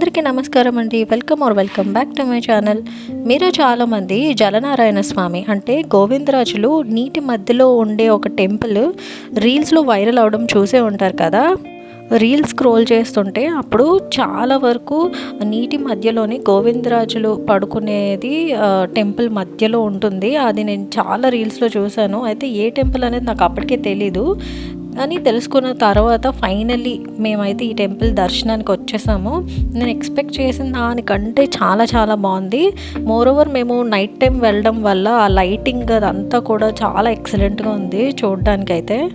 అందరికీ నమస్కారం అండి. Welcome or welcome back to my channel. మీరు చాలామంది జలనారాయణ స్వామి అంటే గోవిందరాజులు నీటి మధ్యలో ఉండే ఒక టెంపుల్ రీల్స్లో వైరల్ అవడం చూసే ఉంటారు కదా. రీల్స్ స్క్రోల్ చేస్తుంటే అప్పుడు చాలా వరకు నీటి మధ్యలోనే గోవిందరాజులు పడుకునేది టెంపుల్ మధ్యలో ఉంటుంది. అది నేను చాలా రీల్స్లో చూశాను. అయితే ఏ టెంపుల్ అనేది నాకు అప్పటికే తెలీదు. అని తెలుసుకున్న తర్వాత ఫైనల్లీ మేమైతే ఈ టెంపుల్ దర్శనానికి వచ్చేసాము. నేను ఎక్స్పెక్ట్ చేసిన దానికంటే చాలా చాలా బాగుంది. మోర్ ఓవర్ మేము నైట్ టైం వెళ్ళడం వల్ల ఆ లైటింగ్ అదంతా కూడా చాలా ఎక్సలెంట్గా ఉంది చూడడానికైతే.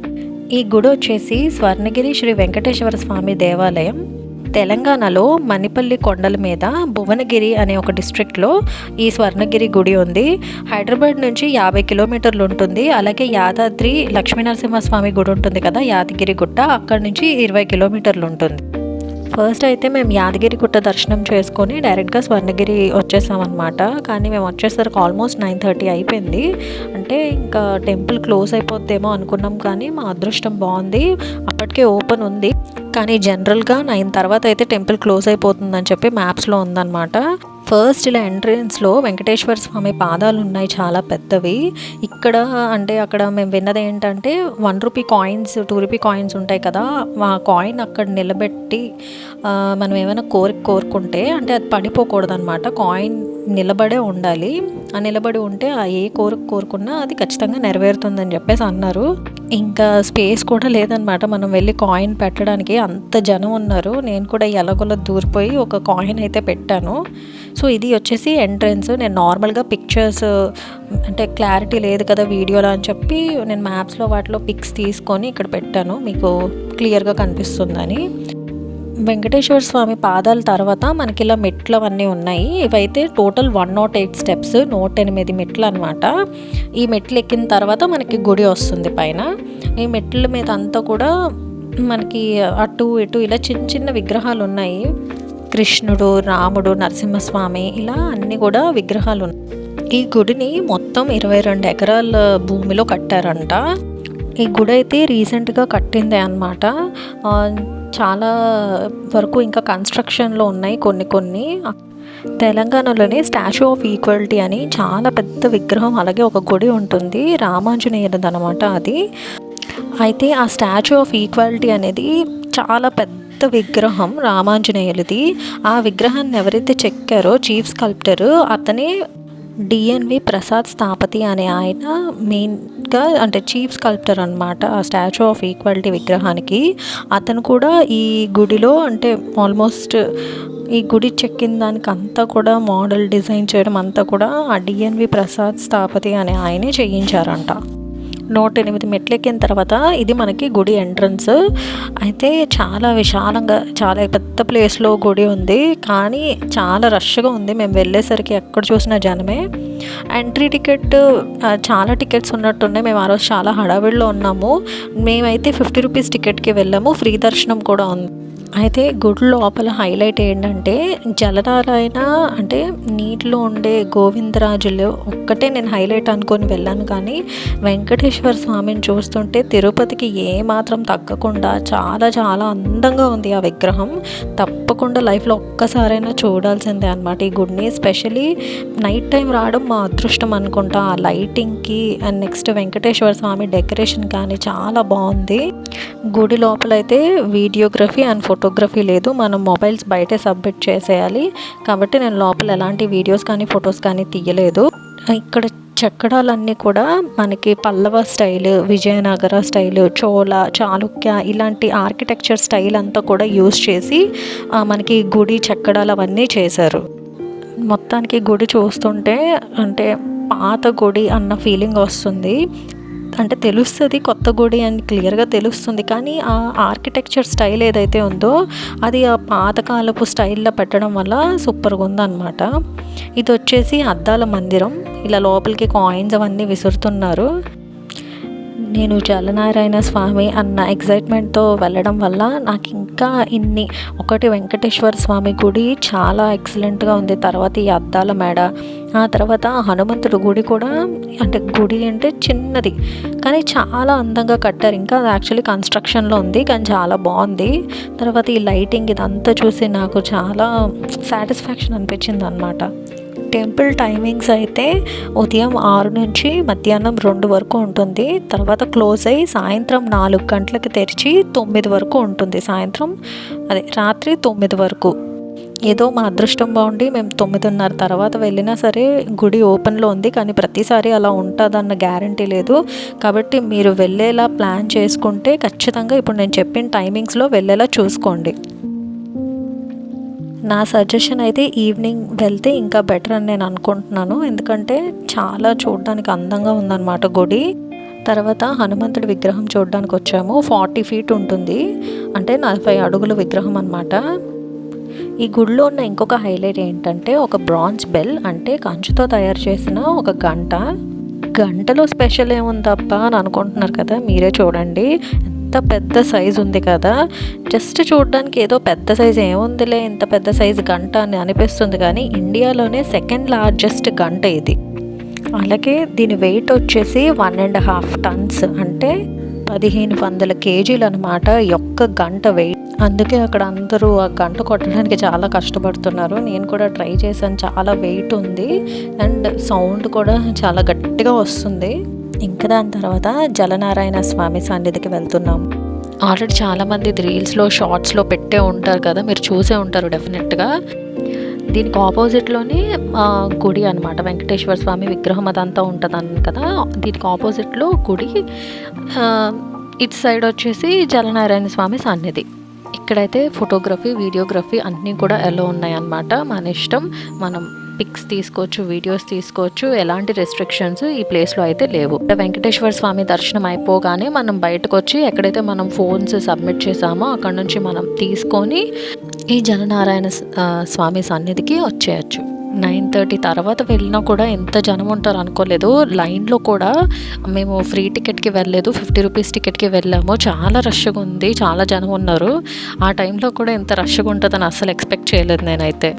ఈ గుడి వచ్చేసి స్వర్ణగిరి శ్రీ వెంకటేశ్వర స్వామి దేవాలయం. తెలంగాణలో మణిపల్లి కొండల మీద భువనగిరి అనే ఒక డిస్ట్రిక్ట్లో ఈ స్వర్ణగిరి గుడి ఉంది. హైదరాబాద్ నుంచి యాభై కిలోమీటర్లు ఉంటుంది. అలాగే యాదాద్రి లక్ష్మీనరసింహస్వామి గుడి ఉంటుంది కదా యాదగిరి గుట్ట. అక్కడ నుంచి ఇరవై కిలోమీటర్లు ఉంటుంది. ఫస్ట్ అయితే మేము యాదగిరి గుట్ట దర్శనం చేసుకొని డైరెక్ట్గా స్వర్ణగిరి వచ్చేసామన్నమాట. కానీ మేము వచ్చేసరికి ఆల్మోస్ట్ నైన్ థర్టీ అయిపోయింది. అంటే ఇంకా టెంపుల్ క్లోజ్ అయిపోద్దేమో అనుకున్నాం కానీ మా అదృష్టం బాగుంది. అప్పటికే ఓపెన్ ఉంది. కానీ జనరల్గా నైన్ తర్వాత అయితే టెంపుల్ క్లోజ్ అయిపోతుందని చెప్పి మ్యాప్స్లో ఉందన్నమాట. ఫస్ట్ ఇలా ఎంట్రన్స్లో వెంకటేశ్వర స్వామి పాదాలు ఉన్నాయి చాలా పెద్దవి. ఇక్కడ అంటే అక్కడ మేము విన్నది ఏంటంటే one rupee coins two rupee coins ఉంటాయి కదా ఆ కాయిన్ అక్కడ నిలబెట్టి మనం ఏమైనా కోరిక కోరుకుంటే అంటే అది పడిపోకూడదు అనమాట కాయిన్ నిలబడే ఉండాలి. ఆ నిలబడి ఉంటే ఆ ఏ కోరిక కోరుకున్నా అది ఖచ్చితంగా నెరవేరుతుందని చెప్పేసి అన్నారు. ఇంకా స్పేస్ కూడా లేదనమాట మనం వెళ్ళి కాయిన్ పెట్టడానికి అంత జనం ఉన్నారు. నేను కూడా ఎలాగోలా దూరిపోయి ఒక కాయిన్ అయితే పెట్టాను. సో ఇది వచ్చేసి ఎంట్రన్స్. నేను నార్మల్గా పిక్చర్స్ అంటే క్లారిటీ లేదు కదా వీడియోలో అని చెప్పి నేను మ్యాప్స్లో వాటిలో పిక్స్ తీసుకొని ఇక్కడ పెట్టాను. మీకు క్లియర్గా కనిపిస్తుందని. వెంకటేశ్వర స్వామి పాదాల తర్వాత మనకి ఇలా మెట్లు అవన్నీ ఉన్నాయి. ఇవైతే total one not eight steps నూట ఎనిమిది మెట్లు అనమాట ఈ మెట్లు ఎక్కిన తర్వాత మనకి గుడి వస్తుంది పైన. ఈ మెట్ల మీద అంతా కూడా మనకి అటు ఇటు ఇలా చిన్న చిన్న విగ్రహాలు ఉన్నాయి. కృష్ణుడు రాముడు నరసింహస్వామి ఇలా అన్ని కూడా విగ్రహాలు ఉన్నాయి. ఈ గుడిని మొత్తం ఇరవై రెండు ఎకరాల భూమిలో కట్టారంట. ఈ గుడి అయితే రీసెంట్గా కట్టిందే అనమాట చాలా వరకు ఇంకా కన్స్ట్రక్షన్లో ఉన్నాయి కొన్ని కొన్ని. తెలంగాణలోనే స్టాచ్యూ ఆఫ్ ఈక్వాలిటీ అని చాలా పెద్ద విగ్రహం అలాగే ఒక గుడి ఉంటుంది. రామాంజనేయులది అనమాట అది. అయితే ఆ స్టాచ్యూ ఆఫ్ ఈక్వాలిటీ అనేది చాలా పెద్ద విగ్రహం రామాంజనేయులది. ఆ విగ్రహాన్ని ఎవరైతే చెక్కారో చీఫ్ స్కల్ప్టర్ అతనే డిఎన్వి ప్రసాద్ స్థాపతి అనే ఆయన మెయిన్గా అంటే చీఫ్ స్కల్ప్టర్ అనమాట ఆ స్టాచ్యూ ఆఫ్ ఈక్వాలిటీ విగ్రహానికి. అతను కూడా ఈ గుడిలో అంటే ఆల్మోస్ట్ ఈ గుడి చెక్కిన దానికి అంతా కూడా మోడల్ డిజైన్ చేయడం అంతా కూడా ఆ డిఎన్వి ప్రసాద్ స్థాపతి అనే ఆయనే చేయించారంట. నూట ఎనిమిది మెట్లు ఎక్కిన తర్వాత ఇది మనకి గుడి ఎంట్రన్స్. అయితే చాలా విశాలంగా చాలా పెద్ద ప్లేస్లో గుడి ఉంది. కానీ చాలా రష్గా ఉంది. మేము వెళ్ళేసరికి ఎక్కడ చూసినా జనమే. ఎంట్రీ టికెట్ చాలా టికెట్స్ ఉన్నట్టున్నాయి. మేము ఆ రోజు చాలా హడావిడిలో ఉన్నాము. మేమైతే ఫిఫ్టీ రూపీస్ టికెట్కి వెళ్ళాము. ఫ్రీ దర్శనం కూడా ఉంది. అయితే గుడి లోపల హైలైట్ ఏంటంటే జలనారాయణ అంటే నీటిలో ఉండే గోవిందరాజులు ఒక్కటే నేను హైలైట్ అనుకొని వెళ్ళాను కానీ వెంకటేశ్వర స్వామిని చూస్తుంటే తిరుపతికి ఏ మాత్రం తగ్గకుండా చాలా చాలా అందంగా ఉంది ఆ విగ్రహం. తప్పకుండా లైఫ్లో ఒక్కసారైనా చూడాల్సిందే అనమాట ఈ గుడిని. స్పెషలీ నైట్ టైం రావడం మా అదృష్టం అనుకుంటా. ఆ లైటింగ్కి and next Venkateswara Swamy decoration కానీ చాలా బాగుంది. గుడి లోపలైతే వీడియోగ్రఫీ అండ్ ఫోటో ఫోటోగ్రఫీ లేదు. మనం మొబైల్స్ బయటే సబ్మిట్ చేసేయాలి. కాబట్టి నేను లోపల ఎలాంటి వీడియోస్ కానీ ఫొటోస్ కానీ తీయలేదు. ఇక్కడ చెక్కడాలన్నీ కూడా మనకి పల్లవ స్టైల్ విజయనగర స్టైల్ చోళ చాళుక్య ఇలాంటి ఆర్కిటెక్చర్ స్టైల్ అంతా కూడా యూస్ చేసి మనకి గుడి చెక్కడాలు అవన్నీ చేశారు. మొత్తానికి గుడి చూస్తుంటే అంటే పాత గుడి అన్న ఫీలింగ్ వస్తుంది. అంటే తెలుస్తుంది కొత్త గుడి అని క్లియర్గా తెలుస్తుంది. కానీ ఆ ఆర్కిటెక్చర్ స్టైల్ ఏదైతే ఉందో అది ఆ పాతకాలపు స్టైల్లో పెట్టడం వల్ల సూపర్గా ఉందన్నమాట. ఇది వచ్చేసి అద్దాల మందిరం. ఇలా లోపలికి కాయిన్స్ అవన్నీ విసురుతున్నారు. నేను జలనారాయణ స్వామి అన్న ఎగ్జైట్మెంట్తో వెళ్ళడం వల్ల నాకు ఇంకా ఇన్ని ఒకటి వెంకటేశ్వర స్వామి గుడి చాలా ఎక్సలెంట్గా ఉంది. తర్వాత ఈ అద్దాల మేడ ఆ తర్వాత హనుమంతుడు గుడి కూడా అంటే గుడి అంటే చిన్నది కానీ చాలా అందంగా కట్టారు. ఇంకా అది యాక్చువల్లీ కన్స్ట్రక్షన్లో ఉంది కానీ చాలా బాగుంది. తర్వాత ఈ లైటింగ్ ఇదంతా చూసి నాకు చాలా సాటిస్ఫాక్షన్ అనిపించింది అనమాట టెంపుల్ టైమింగ్స్ అయితే ఉదయం ఆరు నుంచి మధ్యాహ్నం రెండు వరకు ఉంటుంది. తర్వాత క్లోజ్ అయ్యి సాయంత్రం నాలుగు గంటలకి తెరిచి తొమ్మిది వరకు ఉంటుంది. సాయంత్రం అదే రాత్రి తొమ్మిది వరకు. ఏదో మా అదృష్టం బాగుండి మేము తొమ్మిదిన్నర తర్వాత వెళ్ళినా సరే గుడి ఓపెన్లో ఉంది. కానీ ప్రతిసారి అలా ఉంటుందన్న గ్యారంటీ లేదు. కాబట్టి మీరు వెళ్ళేలా ప్లాన్ చేసుకుంటే ఖచ్చితంగా ఇప్పుడు నేను చెప్పిన టైమింగ్స్లో వెళ్ళేలా చూసుకోండి. నా సజెషన్ అయితే ఈవినింగ్ వెళ్తే ఇంకా బెటర్ అని నేను అనుకుంటున్నాను. ఎందుకంటే చాలా చూడడానికి అందంగా ఉందన్నమాట గుడి. తర్వాత హనుమంతుడి విగ్రహం చూడడానికి వచ్చాము. ఫార్టీ ఫీట్ ఉంటుంది. అంటే నలభై అడుగుల విగ్రహం అనమాట ఈ గుడిలో ఉన్న ఇంకొక హైలైట్ ఏంటంటే ఒక బ్రాంజ్ బెల్ అంటే కంచుతో తయారు చేసిన ఒక గంట. గంటలో స్పెషల్ ఏముందప్ప అని అనుకుంటున్నారు కదా మీరే చూడండి. ఎంత పెద్ద సైజు ఉంది కదా జస్ట్ చూడడానికి ఏదో పెద్ద సైజు ఏముందిలే ఇంత పెద్ద సైజు గంట అని అనిపిస్తుంది కానీ ఇండియాలోనే సెకండ్ లార్జెస్ట్ గంట ఇది. అలాగే దీని వెయిట్ వచ్చేసి వన్ అండ్ హాఫ్ టన్స్ అంటే పదిహేను వందల కేజీలు అనమాట ఒక్క గంట వెయిట్ అందుకే అక్కడ అందరూ ఆ గంట కొట్టడానికి చాలా కష్టపడుతున్నారు. నేను కూడా ట్రై చేశాను చాలా వెయిట్ ఉంది. అండ్ సౌండ్ కూడా చాలా గట్టిగా వస్తుంది. ఇంకా దాని తర్వాత జలనారాయణ స్వామి సన్నిధికి వెళ్తున్నాం. ఆల్రెడీ చాలామంది ఇది రీల్స్లో షార్ట్స్లో పెట్టే ఉంటారు కదా మీరు చూసే ఉంటారు డెఫినెట్గా. దీనికి ఆపోజిట్లోనే గుడి అనమాట వెంకటేశ్వర స్వామి విగ్రహం అదంతా ఉంటుంది కదా. దీనికి ఆపోజిట్లో గుడి ఇటు సైడ్ వచ్చేసి జలనారాయణ స్వామి సన్నిధి. ఇక్కడైతే ఫోటోగ్రఫీ వీడియోగ్రఫీ అన్నీ కూడా ఎలా ఉన్నాయన్నమాట. మన ఇష్టం మనం పిక్స్ తీసుకోవచ్చు వీడియోస్ తీసుకోవచ్చు ఎలాంటి రెస్ట్రిక్షన్స్ ఈ ప్లేస్లో అయితే లేవు. వెంకటేశ్వర స్వామి దర్శనం అయిపోగానే మనం బయటకు వచ్చి ఎక్కడైతే మనం ఫోన్స్ సబ్మిట్ చేసామో అక్కడ నుంచి మనం తీసుకొని ఈ జననారాయణ స్వామి సన్నిధికి వచ్చేయచ్చు. నైన్ థర్టీ తర్వాత వెళ్ళినా కూడా ఎంత జనం ఉంటారు అనుకోలేదు. లైన్లో కూడా మేము ఫ్రీ టికెట్కి వెళ్ళలేదు. ఫిఫ్టీ రూపీస్ టికెట్కి వెళ్ళాము. చాలా రష్గా ఉంది. చాలా జనం ఉన్నారు. ఆ టైంలో కూడా ఎంత రష్గా ఉంటుందని అస్సలు ఎక్స్పెక్ట్ చేయలేదు నేనైతే.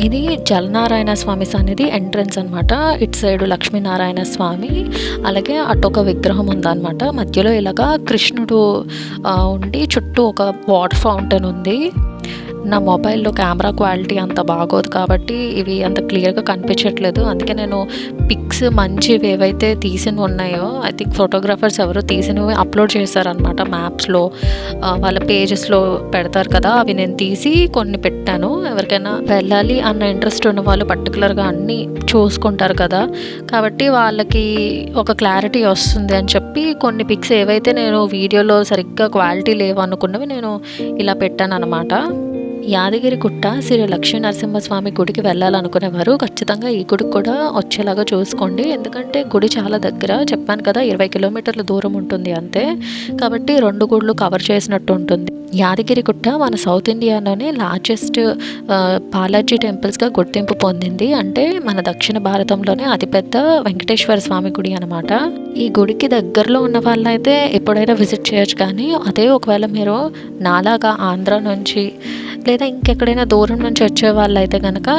ఇది జలనారాయణ స్వామి సన్నిధి ఎంట్రన్స్ అనమాట ఇటు సైడ్ లక్ష్మీనారాయణ స్వామి అలాగే అటు ఒక విగ్రహం ఉందన్నమాట. మధ్యలో ఇలాగా కృష్ణుడు ఉండి చుట్టూ ఒక వాటర్ ఫౌంటైన్ ఉంది. నా మొబైల్లో కెమెరా క్వాలిటీ అంత బాగోదు కాబట్టి ఇవి అంత క్లియర్గా కనిపించట్లేదు. అందుకే నేను పిక్స్ మంచివి ఏవైతే తీసినవి ఉన్నాయో ఐ థింక్ ఫోటోగ్రాఫర్స్ ఎవరు తీసినవి అప్లోడ్ చేశారనమాట మ్యాప్స్లో. వాళ్ళ పేజెస్లో పెడతారు కదా అవి నేను తీసి కొన్ని పెట్టాను. ఎవరికైనా వెళ్ళాలి అన్న ఇంట్రెస్ట్ ఉన్న వాళ్ళు పర్టికులర్గా అన్నీ చూసుకుంటారు కదా. కాబట్టి వాళ్ళకి ఒక క్లారిటీ వస్తుంది అని చెప్పి కొన్ని పిక్స్ ఏవైతే నేను వీడియోలో సరిగ్గా క్వాలిటీ లేవు అనుకున్నవి నేను ఇలా పెట్టాను అనమాట యాదగిరి గుట్ట శ్రీ లక్ష్మీ నరసింహస్వామి గుడికి వెళ్ళాలనుకునేవారు. ఖచ్చితంగా ఈ గుడికి కూడా వచ్చేలాగా చూసుకోండి. ఎందుకంటే గుడి చాలా దగ్గర. చెప్పాను కదా ఇరవై కిలోమీటర్ల దూరం ఉంటుంది అంతే. కాబట్టి రెండు గుళ్ళు కవర్ చేసినట్టు ఉంటుంది. యాదగిరి గుట్ట మన సౌత్ ఇండియాలోనే లార్జెస్ట్ బాలాజీ టెంపుల్స్గా గుర్తింపు పొందింది. అంటే మన దక్షిణ భారతంలోనే అతిపెద్ద వెంకటేశ్వర స్వామి గుడి అనమాట ఈ గుడికి దగ్గరలో ఉన్న వాళ్ళైతే ఎప్పుడైనా విజిట్ చేయొచ్చు కానీ అదే ఒకవేళ మీరు నాలాగా ఆంధ్ర నుంచి లేదా ఇంకెక్కడైనా దూరం నుంచి వచ్చే వాళ్ళైతే కనుక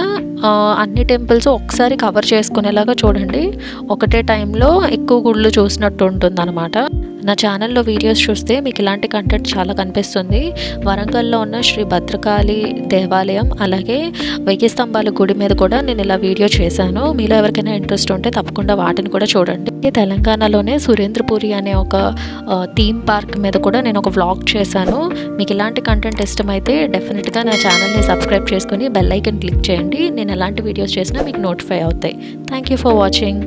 అన్ని టెంపుల్స్ ఒకసారి కవర్ చేసుకునేలాగా చూడండి. ఒకటే టైంలో ఎక్కువ గుళ్ళు చూసినట్టు ఉంటుంది అనమాట నా ఛానల్లో వీడియోస్ చూస్తే మీకు ఇలాంటి కంటెంట్ చాలా కనిపిస్తుంది. వరంగల్లో ఉన్న శ్రీ భద్రకాళి దేవాలయం అలాగే వెయ్యి స్తంభాల గుడి మీద కూడా నేను ఇలా వీడియో చేశాను. మీలో ఎవరికైనా ఇంట్రెస్ట్ ఉంటే తప్పకుండా వాటిని కూడా చూడండి. తెలంగాణలోనే సురేంద్రపురి అనే ఒక థీమ్ పార్క్ మీద కూడా నేను ఒక వ్లాగ్ చేశాను. మీకు ఇలాంటి కంటెంట్ ఇష్టమైతే డెఫినెట్గా నా ఛానల్ని సబ్స్క్రైబ్ చేసుకుని బెల్ ఐకన్ క్లిక్ చేయండి. నేను ఎలాంటి వీడియోస్ చేసినా మీకు నోటిఫై అవుతాయి. Thank you for watching